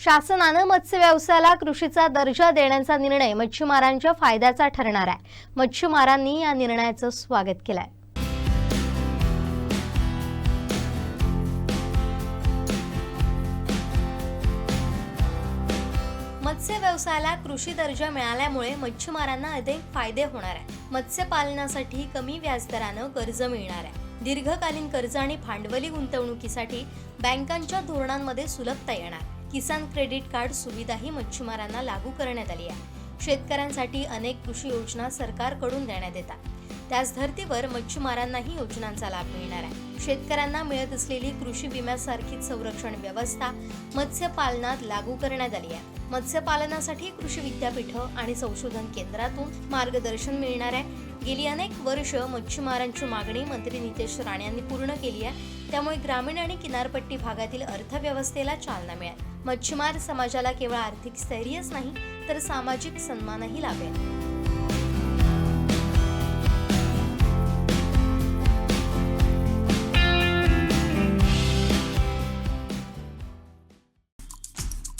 शासनानं मत्स्य व्यवसायाला कृषीचा दर्जा देण्याचा निर्णय मच्छीमारांच्या फायद्याचा ठरणार आहे. मच्छीमारांनी या निर्णयाचं स्वागत केलंय. मत्स्य व्यवसायाला कृषी दर्जा मिळाल्यामुळे मच्छीमारांना अधिक फायदे होणार आहे मत्स्यपालनासाठी कमी व्याजदरानं कर्ज मिळणार आहे. दीर्घकालीन कर्ज आणि भांडवली गुंतवणुकीसाठी बँकांच्या धोरणांमध्ये सुलभता येणार. किसान क्रेडिट कार्ड सुविधाही मच्छीमारांना लागू करण्यात आली आहे. शेतकऱ्यांसाठी अनेक कृषी योजना सरकारकडून देण्यात येतात. त्याच धर्तीवर मच्छीमारांनाही योजनांचा लाभ मिळणार आहे. शेतकऱ्यांना मिळत असलेली कृषी विम्यासारखीच संरक्षण व्यवस्था मत्स्यपालनात लागू करण्यात आली आहे. मत्स्यपालनासाठी कृषी विद्यापीठं आणि संशोधन केंद्रातून मार्गदर्शन मिळणार आहे. गेली अनेक वर्ष मच्छीमारांची मागणी मंत्री नितेश राणे यांनी पूर्ण केली आहे. त्यामुळे ग्रामीण आणि किनारपट्टी भागातील अर्थव्यवस्थेला चालना मिळेल. मच्छीमार समाजाला केवळ आर्थिक स्थैर्यच नाही तर सामाजिक सन्मानही लाभेल.